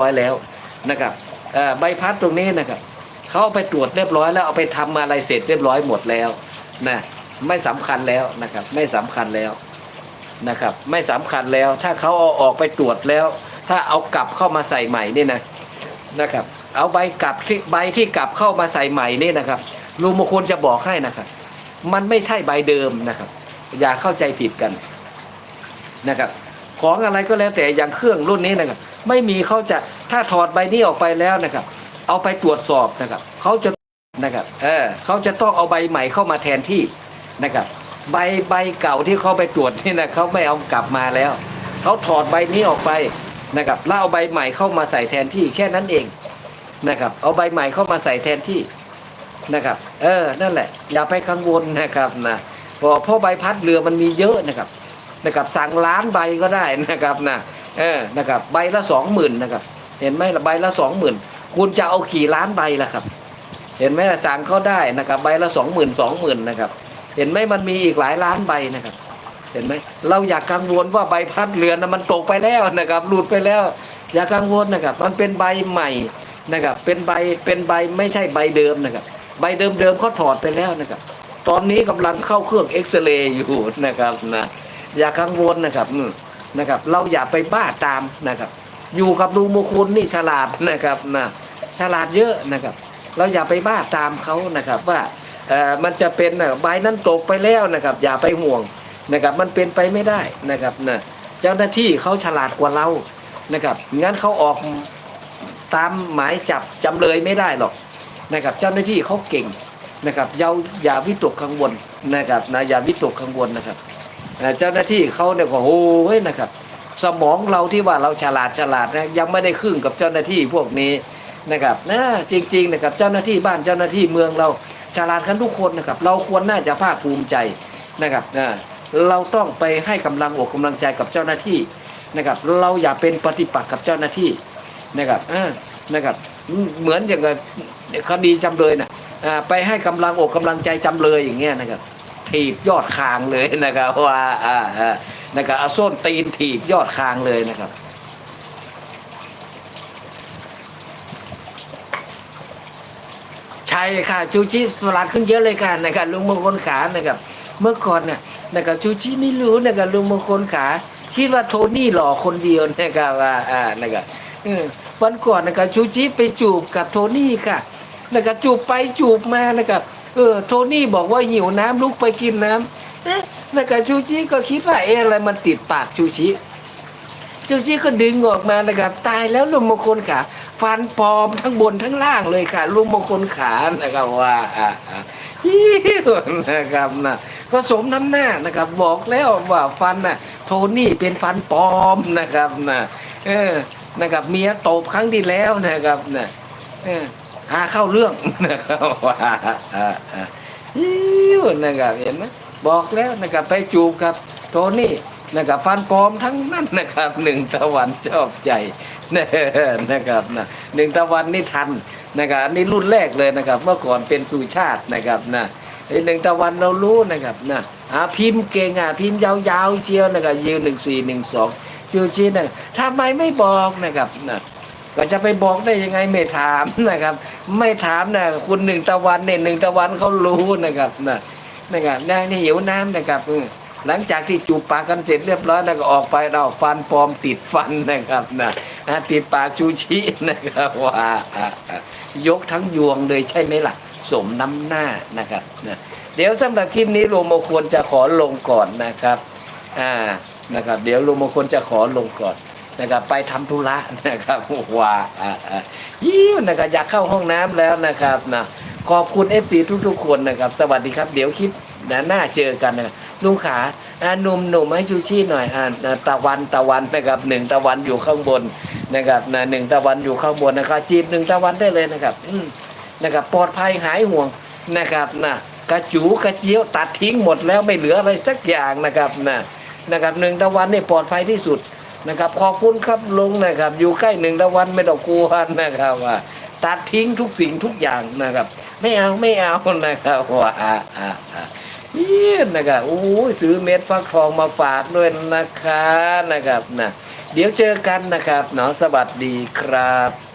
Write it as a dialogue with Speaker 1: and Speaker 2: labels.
Speaker 1: ร้อยแล้วนะครับใบพัดตรงนี้นะครับเขาเอาไปตรวจเรียบร้อยแล้วเอาไปทำอะไรเสร็จเรียบร้อยหมดแล้วนะไม่สำคัญแล้วนะครับไม่สำคัญแล้วนะครับไม่สำคัญแล้วถ้าเขาเอาออกไปตรวจแล้ว ถ้าเอากลับเข้ามาใส่ใหม่นี่นะนะครับเอาใบกลับที่ใบที่กลับเข้ามาใส่ใหม่นี่นะครับลุงมงคลจะบอกให้นะครับ มันไม่ใช่ใบเดิมนะครับ อย่าเข้าใจผิดกันนะครับ ของอะไรก็แล้วแต่อย่างเครื่องรุ่นนี้นะครับไม่มีเขาจะถ้าถอดใบนี้ออกไปแล้วนะครับ เอาไปตรวจสอบนะครับเขาจะนะครับเออเขาจะต้องเอาใบใหม่เข้ามาแทนที่นะครับ ใบใบเก่าที่เขาไปตรวจนี่นะเขาไม่เอากลับมาแล้วเขาถอดใบนี้ออกไปนะครับแล้วเอาใบใหม่เข้ามาใส่แทนที่แค่นั้นเองนะครับ เอาใบใหม่เข้ามาใส่แทนที่นะครับ เออนั่นแหละ อย่าไปกังวลนะครับนะเพราะเพราะใบพัดเรือมันมีเยอะนะครับ นะครับสั่งล้านใบก็ได้นะครับนะเออนะครับใบละสองหมื่นนะครับเห็นไหมละใบละสองหมื่นคุณจะเอากี่ล้านใบล่ะครับ เห็นไหมล่ะสั่งเขาได้นะครับใบละสองหมื่นสองหมื่นนะครับเห็นไหมมันมีอีกหลายล้านใบนะครับ เห็นไหมเราอยากกังวลว่าใบพัดเรือนะมันตกไปแล้วนะครับหลุดไปแล้ว อย่ากังวลนะครับ มันเป็นใบใหม่นะครับเป็นใบเป็นใบไม่ใช่ใบเดิมนะครับ ใบเดิมเดิมๆเขาถอดไปแล้วนะครับ ตอนนี้กำลังเข้าเครื่องเอ็กซเรย์อยู่นะครับนะ อย่ากังวลนะครับนะครับ เราอย่าไปบ้าตามนะครับ อยู่กับลุงมงคลนี่ฉลาดนะครับนะฉลาดเยอะนะครับ เราอย่าไปบ้าตามเขานะครับว่าเออมันจะเป็นนะใบนั้นตกไปแล้วนะครับ อย่าไปห่วงนะครับ มันเป็นไปไม่ได้นะครับนะเจ้าหน้าที่เขาฉลาดกว่าเรานะครับงั้นเขาออกตามหมายจับจำเลยไม่ได้หรอกนะครับ เจ้าหน้าที่เขาเก่งนะครับอย่าอย่าวิตกกังวลนะครับนะอย่าวิตกกังวลนะครับ เจ้าหน้าที่เขาเนี่ยก็โอ้ยนะครับ สมองเราที่ว่าเราฉลาดฉลาดนะยังไม่ได้ครึ่งกับเจ้าหน้าที่พวกนี้นะครับนะจริงๆนะครับเจ้าหน้าที่บ้านเจ้าหน้าที่เมืองเราฉลาดกันทุกคนนะครับ เราควรน่าจะภาคภูมิใจนะครับนะเราต้องไปให้กำลังอกกำลังใจกับเจ้าหน้าที่นะครับ เราอย่าเป็นปฏิปักษ์กับเจ้าหน้าที่นะครับอ่านะครับเหมือนอย่างกับคดีจำเลยนะอ่าไปให้กำลังอกกำลังใจจำเลยอย่างเงี้ยนะครับ ถีบยอดคางเลยนะครับว่าอ่านะครับเอาส้นตีนถีบยอดคางเลยนะครับใช่ค่ะชูชิสลัดขึ้นเยอะเลยค่ะนะครับลุงมงคลขานะครับ เมื่อก่อนน่ะนะครับชูชิไม่รู้นะครับลุงมงคลขาคิดว่าโทนี่หล่อคนเดียวนะครับว่าอ่านะครับวันก่อนนะครับชูชิไปจูบกับโทนี่ค่ะนะครับจูบไปจูบมานะครับ เออโทนี่บอกว่าหิวน้ำลุกไปกินน้ำเอ๊ะนะครับชูชิก็คิดว่าเอ๊ะอะไรมันติดปากชูชิจูจี้ก็ดึงออกมานะครับ ตายแล้วลุงมงคลขาฟันปลอมทั้งบนทั้งล่างเลยค่ะ ลุงมงคลขานะครับว่าอ่าอ่าฮิ้วนะครับนะก็สมน้ำหน้านะครับ บอกแล้วว่าฟันน่ะ โทนี่เป็นฟันปลอมนะครับนะเออนะครับเมียตบครั้งที่แล้วนะครับนะเออ หาเข้าเรื่องนะครับว่าอ่าอ่าฮิ้วนะครับเห็นไหมบอกแล้วนะครับไปจูบกับ โทนี่นะครับฟันปลอมทั้งนั้นนะครับหนึ่งตะวันชอบใจนะครับนะหนึ่งตะวันนี่ทันนะครับอันนี่รุ่นแรกเลยนะครับ เมื่อก่อนเป็นสุชาตินะครับนะหนึ่งตะวันเรารู้นะครับนะอาพิมพ์เก่งอะพิมพ์ยาวๆเจียวนะครับยืนหนึ่งสี่หนึ่งสองชิวชีนะทำไมไม่บอกนะครับนะ ก็จะไปบอกได้ยังไงไม่ถามนะครับ ไม่ถามนะคุณหนึ่งตะวันเนี่ยหนึ่งตะวันเขารู้นะครับนะนะครับนางนี่หิวน้ำนะครับหลังจากที่จูบปากกันเสร็จเรียบร้อยแล้วก็ออกไปเราฟันปลอมติดฟันนะครับนะติดปากชูชีนะครับว่าอ่าอ่ายกทั้งยวงเลยใช่ไหมล่ะ สมน้ำหน้านะครับนะเดี๋ยวสำหรับคลิปนี้ลุงมงคลจะขอลงก่อนนะครับอ่านะครับ เดี๋ยวลุงมงคลจะขอลงก่อน นะครับไปทำธุระนะครับว่าอ่าอ่ายิ้วนะครับอยากเข้าห้องน้ำแล้วนะครับนะขอบคุณ FC ทุกๆ คนนะครับ สวัสดีครับ เดี๋ยวคลิปหน้าเจอกันนะลุงขาอ่าหนุ่มหนุ่มให้ชูชีหน่อยอ่าอ่าตะวันตะวันนะครับหนึ่งตะวันอยู่ข้างบนนะครับนะหนึ่งตะวันอยู่ข้างบนนะครับจีบหนึ่งตะวันได้เลยนะครับอืมนะครับปลอดภัยหายห่วงนะครับนะกระจูกระเจียวตัดทิ้งหมดแล้วไม่เหลืออะไรสักอย่างนะครับนะนะครับหนึ่งตะวันนี่ปลอดภัยที่สุด นะครับขอบคุณครับลุงนะครับ อยู่ใกล้หนึ่งละวันไม่ต้องกลัวนะครับว่าตัดทิ้งทุกสิ่งทุกอย่างนะครับ ไม่เอาไม่เอานะครับว่าอ่าอ่าอ่าเยี่ยนะครับโอ้ยซื้อเม็ดฟักทองมาฝากด้วยนะคะนะครับนะเดี๋ยวเจอกันนะครับเนาะสวัสดีครับ